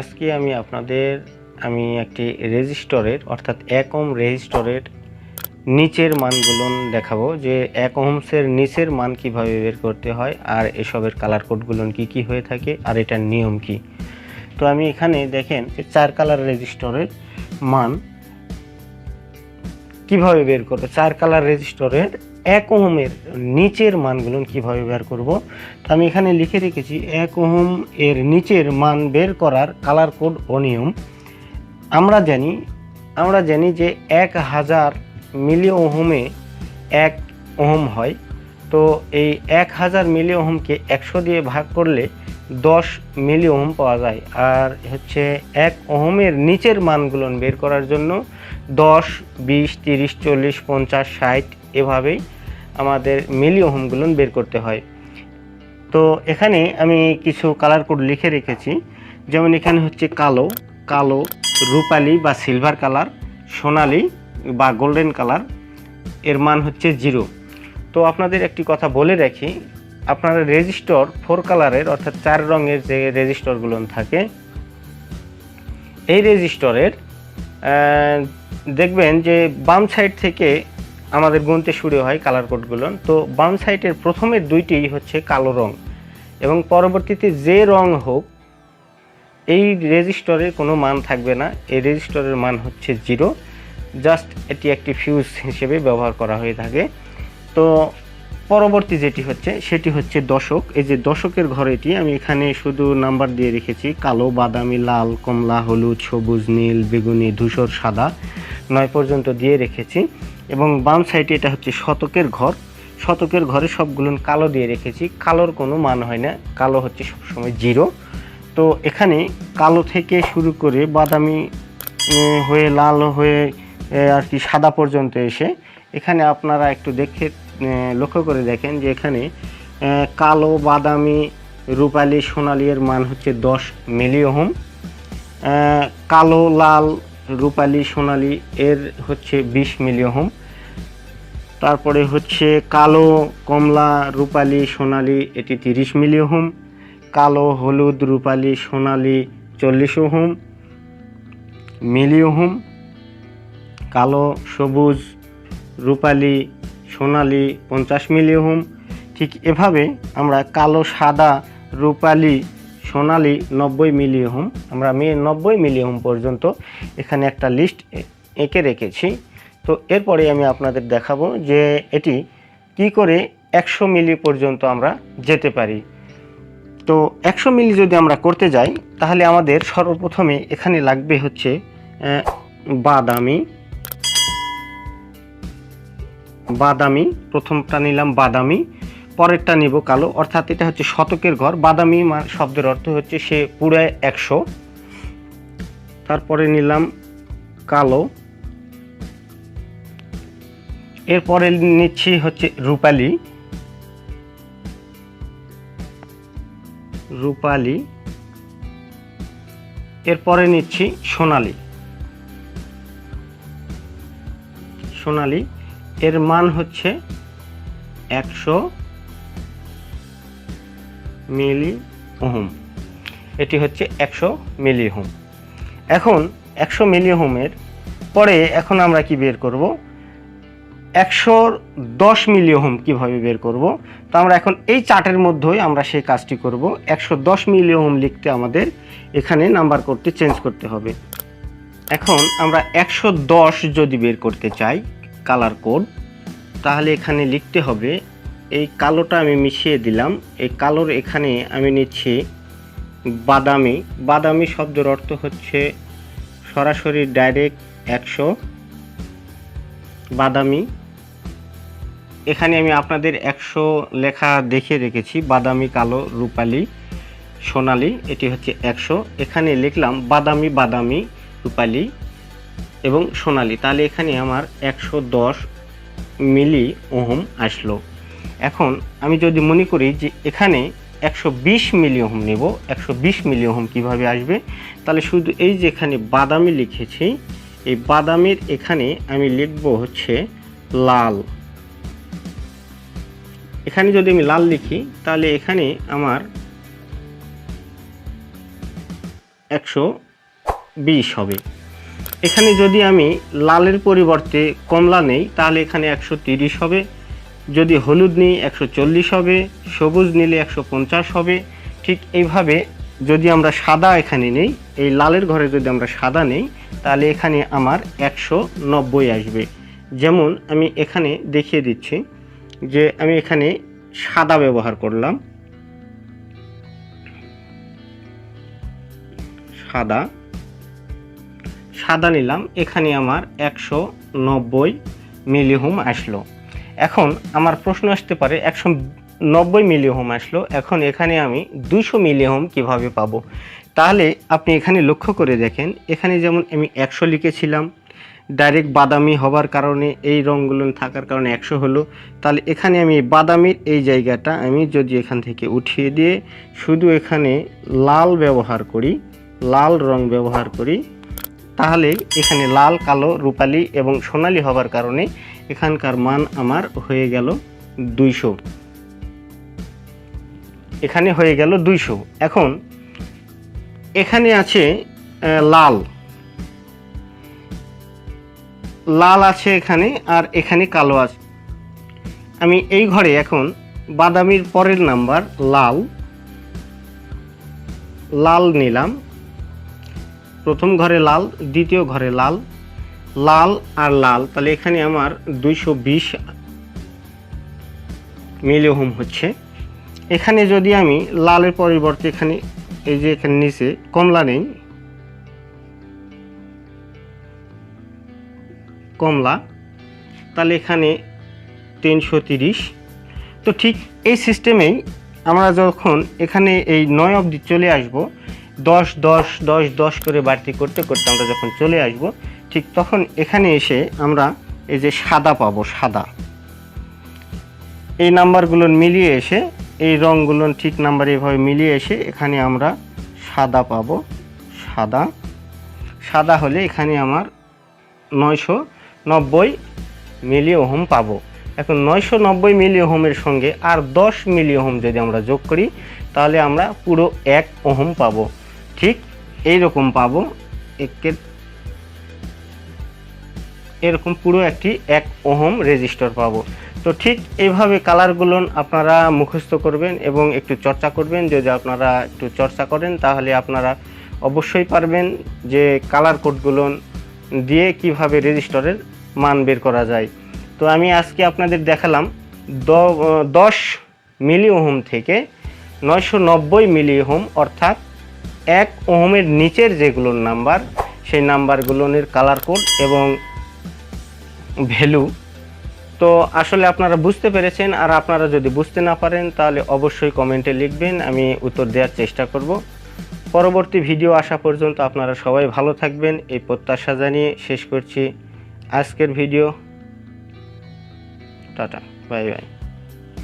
আজকে আমি আপনাদের, আমি একটি রেজিস্টরের, অর্থাৎ এক ওম রেজিস্টরের নিচের মানগুলো দেখাবো যে এক ওহমসের নিচের মান কীভাবে বের করতে হয় আর এসবের কালার কোডগুলো কি কি হয়ে থাকে আর এটার নিয়ম কি। তো আমি এখানে দেখেন চার কালার রেজিস্টরের মান কীভাবে বের করব, চার কালার রেজিস্টরের এক ওহমের নিচের মানগুলো কীভাবে বের করব? তো আমি এখানে লিখে রেখেছি, এক ওহম এর নিচের মান বের করার কালার কোড ও নিয়ম আমরা জানি আমরা জানি যে এক হাজার মিলি ওহমে এক ওহম হয়। তো এই এক হাজার মিলি ওহমকে একশো দিয়ে ভাগ করলে দশ মিলি ওহম পাওয়া যায়। আর হচ্ছে এক ওহমের নিচের মানগুলো বের করার জন্য দশ, বিশ, তিরিশ, চল্লিশ, পঞ্চাশ, ষাট এভাবেই আমাদের মিলি ওহমগুলো বের করতে হয়। তো এখানে আমি কিছু কালার কোড লিখে রেখেছি। যেমন এখানে হচ্ছে কালো কালো, রূপালি বা সিলভার কালার সোনালি বা গোল্ডেন কালারের মান হচ্ছে জিরো তো আপনাদের একটি কথা বলে রাখি, আপনার রেজিস্টর ফোর কালারের অর্থাৎ চার রঙের যে রেজিস্টরগুলো থাকে, এই রেজিস্টরের দেখবেন যে বাম সাইড থেকে আমাদের গুনতে শুরু হয় কালার কোডগুলো তো বাম সাইডের প্রথমের দুইটি হচ্ছে কালো রং। এবং পরবর্তীতে যে রং হোক, এই রেজিস্টরের কোনো মান থাকবে না। এই রেজিস্টরের মান হচ্ছে জিরো জাস্ট এটি একটি ফিউজ হিসেবে ব্যবহার করা হয়ে থাকে। তো পরবর্তী যেটি হচ্ছে, সেটি হচ্ছে দশক। এই যে দশকের ঘর এটি, আমি এখানে শুধু নাম্বার দিয়ে রেখেছি। কালো, বাদামি, লাল, কমলা, হলুদ, সবুজ, নীল, বেগুনি, ধূসর, সাদা। নয় পর্যন্ত দিয়ে রেখেছি। এবং বাম সাইডে এটা হচ্ছে শতকের ঘর। শতকের ঘরে সবগুলো কালো দিয়ে রেখেছি। কালোর কোনো মান হয় না। কালো হচ্ছে সবসময় জিরো। তো এখানে কালো থেকে শুরু করে বাদামি হয়ে লাল হয়ে আর কি সাদা পর্যন্ত এসে এখানে আপনারা একটু দেখে লক্ষ্য করে দেখেন যে এখানে কালো, বাদামি, রূপালি সোনালি এর মান হচ্ছে দশ মিলি ওহম কালো, লাল, রূপালি, সোনালি এর হচ্ছে বিশ মিলি ওহম তারপরে হচ্ছে কালো, কমলা, রূপালি, সোনালি, এটি তিরিশ মিলি ওহম। কালো, হলুদ, রূপালি, সোনালি, চল্লিশ ওহম। মিলি ওহম। কালো, সবুজ, রূপালি, সোনালি, পঞ্চাশ মিলি ওহম। ঠিক এভাবে আমরা কালো, সাদা, রূপালি, সোনালি নব্বই মিলি ওহম। আমরা মে নব্বই মিলি ওহম পর্যন্ত এখানে একটা লিস্ট এঁকে রেখেছি। তো এরপরে আমি আপনাদের দেখাবো যে এটি কি করে একশো মিলি পর্যন্ত আমরা যেতে পারি। তো একশো মিলি যদি আমরা করতে যাই, তাহলে আমাদের সর্বপ্রথমে এখানে লাগবে হচ্ছে বাদামি। বাদামি, প্রথমটা নিলাম বাদামি, পরেরটা নিব কালো, অর্থাৎ এটা হচ্ছে শতকের ঘর। বাদামি শব্দের অর্থ হচ্ছে সে পুরায় একশো। তারপরে নিলাম কালো। এরপরে নিচ্ছি হচ্ছে রূপালি। রূপালি। এরপরে নিচ্ছি সোনালি। সোনালি, এর মান হচ্ছে একশো মিলি ওহম। এটি হচ্ছে একশো মিলি ওহম। এখন একশো মিলি ওহমের পরে এখন আমরা কি বের করব? একশো দশ মিলি ওহম কীভাবে বের করব? তো আমরা এখন এই চার্টের মধ্যেই আমরা সেই কাজটি করব। একশো দশ মিলি ওহম লিখতে আমাদের এখানে নাম্বার করতে চেঞ্জ করতে হবে। এখন আমরা একশো দশ যদি বের করতে চাই, কালার কোড, তাহলে এখানে লিখতে হবে, এই কালোটা আমি মিশিয়ে দিলাম। এই কালোর এখানে আমি নিচ্ছি বাদামি। বাদামি শব্দের অর্থ হচ্ছে সরাসরি ডাইরেক্ট একশো। বাদামি এখানে আমি আপনাদের একশো লেখা দেখে রেখেছি, বাদামি, কালো, রূপালি, সোনালি, এটি হচ্ছে একশো। এখানে লিখলাম বাদামি বাদামি, রূপালি এবং সোনালি। তাহলে এখানে আমার একশো দশ মিলি ওহম আসলো। এখন আমি যদি মনে করি যে এখানে একশো বিশ মিলি ওহম নেব, একশো বিশ মিলি ওহম কীভাবে আসবে? তাহলে শুধু এই যে এখানে বাদামি লিখেছি, এই বাদামির এখানে আমি লিখব হচ্ছে লাল। এখানে যদি আমি লাল লিখি, তাহলে এখানে আমার একশো বিশ হবে। এখানে যদি আমি লালের পরিবর্তে কমলা নেই, তাহলে এখানে একশো তিরিশ হবে। যদি হলুদ নিই, একশো চল্লিশ হবে। সবুজ নিলে একশো পঞ্চাশ হবে। ঠিক এইভাবে যদি আমরা সাদা এখানে নেই, এই লালের ঘরে যদি আমরা সাদা নেই, তাহলে এখানে আমার একশো নব্বই আসবে। যেমন আমি এখানে দেখিয়ে দিচ্ছি। যে আমি এখানে সাদা ব্যবহার করলাম। সাদা। সাদা নিলাম, এখানে আমার একশো নব্বই মিলিহোম আসলো। এখন আমার প্রশ্ন আসতে পারে, একশো নব্বই মিলিহোম আসলো, এখন এখানে আমি দুশো মিলিহোম কীভাবে পাবো? তাহলে আপনি এখানে লক্ষ্য করে দেখেন, এখানে যেমন আমি একশো লিখেছিলাম ডাইরেক্ট বাদামি হবার কারণে এই রঙগুলো থাকার কারণে একশো হলো। তাহলে এখানে আমি বাদামির এই জায়গাটা আমি যদি এখান থেকে উঠিয়ে দিয়ে শুধু এখানে লাল ব্যবহার করি, লাল রং ব্যবহার করি, তাহলে এখানে লাল, কালো, রূপালি এবং সোনালি হবার কারণে এখানকার মান আমার হয়ে গেল দুইশো। এখানে হয়ে গেল দুইশো। এখন এখানে আছে লাল। লাল আছে এখানে আর এখানে কালো আছে। আমি এই ঘরে এখন বাদামির পরের নাম্বার লাল লাল নিলাম। প্রথম ঘরে লাল, দ্বিতীয় ঘরে লাল লাল আর লাল। তাহলে এখানে আমার দুইশো বিশ মিলিওহম হচ্ছে। এখানে যদি আমি লালের পরিবর্তে এখানে, এই যে এখানে নিচে কমলা নেই কমলা, তাহলে এখানে তিনশো তিরিশ। তো ঠিক এই সিস্টেমেই আমরা যখন এখানে এই নয় অবধি চলে আসব, দশ দশ দশ দশ করে বাড়তি করতে করতে আমরা যখন চলে আসব, ঠিক তখন এখানে এসে আমরা এই যে সাদা পাবো, সাদা। এই নাম্বারগুলো মিলিয়ে এসে, এই রঙগুলো ঠিক নাম্বার এভাবে মিলিয়ে এসে এখানে আমরা সাদা পাবো, সাদা। সাদা হলে এখানে আমার নয়শো নব্বই মিলি ওহম পাবো। এখন নয়শো নব্বই মিলি ওহমের সঙ্গে আর দশ মিলি ওহম যদি আমরা যোগ করি, তাহলে আমরা পুরো এক ওহম পাবো। ঠিক এই রকম পাবো একের এরকম পুরো একটি এক ওহম রেজিস্টার পাবো। তো ঠিক এইভাবে কালারগুলো আপনারা মুখস্থ করবেন এবং একটু চর্চা করবেন। যদি আপনারা একটু চর্চা করেন, তাহলে আপনারা অবশ্যই পারবেন যে কালার কোডগুলো দিয়ে কীভাবে রেজিস্টারের মান বের করা যায়। তো আমি আজকে আপনাদের দেখালাম দশ মিলি ওহম থেকে নয়শো নব্বই মিলি ওহম অর্থাৎ এক ওহমের নিচের যেগুলোর নাম্বার, সেই নাম্বারগুলোর কালার কোড এবং ভ্যালু তো আসলে আপনারা বুঝতে পেরেছেন, আর আপনারা যদি বুঝতে না পারেন, তাহলে অবশ্যই কমেন্টে লিখবেন, আমি উত্তর দেওয়ার চেষ্টা করব। পরবর্তী ভিডিও আসা পর্যন্ত আপনারা সবাই ভালো থাকবেন, এই প্রত্যাশা জানিয়ে শেষ করছি। আজকের ভিডিও টাটা বাই বাই